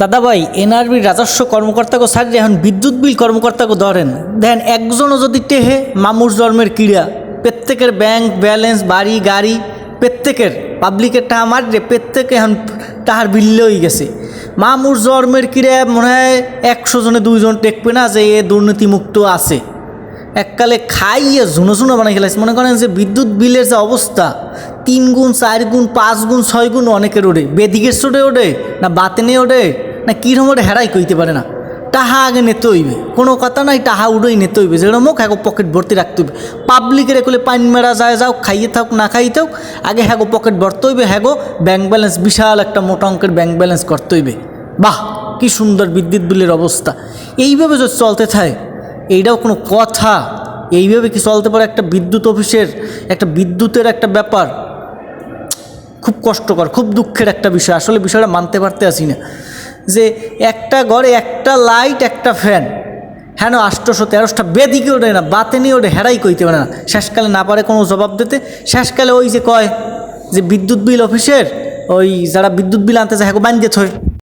দাদা ভাই এনআরবির রাজস্ব কর্মকর্তাকে সারি এখন বিদ্যুৎ বিল কর্মকর্তাকে ধরেন। দেন একজনও যদি টেহে মামুর জন্মের ক্রীড়া, প্রত্যেকের ব্যাংক ব্যালেন্স, বাড়ি, গাড়ি, প্রত্যেকের পাবলিকের টাকা মারলে প্রত্যেকে এখন তাহার বিল্লই গেছে। মামুর জন্মের ক্রীড়া মনে হয় একশো জনে দুইজন টেকবে না যে এ দুর্নীতিমুক্ত আছে। এককালে খাইয়ে ঝুনো ঝুনো বানাই খেলাইছে। মনে করেন যে বিদ্যুৎ বিলের যে অবস্থা তিন গুণ চার গুণ পাঁচ গুণ ছয় গুণ অনেকের ওঠে বেদিকের চোটে ওঠে না বাতেনে ওঠে না কীরকম ওঠে হেরাই কইতে পারে না। টাহা আগে নিতে হইবে। কোনো কথা নাই, টাহা উড়েই নিতে হইবে। যেরকম হোক, হ্যাগো পকেট ভর্তি রাখতে হইবে। পাবলিকের এগুলো পাইন মেরা যায়, যাও, খাইয়ে থাক, না খাইয়ে থাক, আগে হ্যাগো পকেট ভরতে হইবে। হ্যাগো ব্যাংক ব্যালেন্স, বিশাল একটা মোটা অঙ্কের ব্যাংক ব্যালেন্স করতে হইবে। বাহ, কি সুন্দর বিদ্যুৎ বিলের অবস্থা। এইভাবে যদি চলতে থাকে, এইটাও কোনো কথা। এইভাবে কি চলতে পারে একটা বিদ্যুৎ অফিসের, একটা বিদ্যুতের একটা ব্যাপার? খুব কষ্টকর, খুব দুঃখের একটা বিষয়। আসলে বিষয়টা মানতে পারতে আসি না। যে একটা ঘরে একটা লাইট একটা ফ্যান হ্যাঁ আষ্টশো তেরোশটা বেদিকে ওঠে না, বাতে নিয়ে ওঠে হেরাই কইতে পারে না। শেষকালে না পারে কোনো জবাব দিতে। শেষকালে ওই যে কয় যে বিদ্যুৎ বিল অফিসের, ওই যারা বিদ্যুৎ বিল আনতে যায় হ্যাঁ বান্ধে থয়।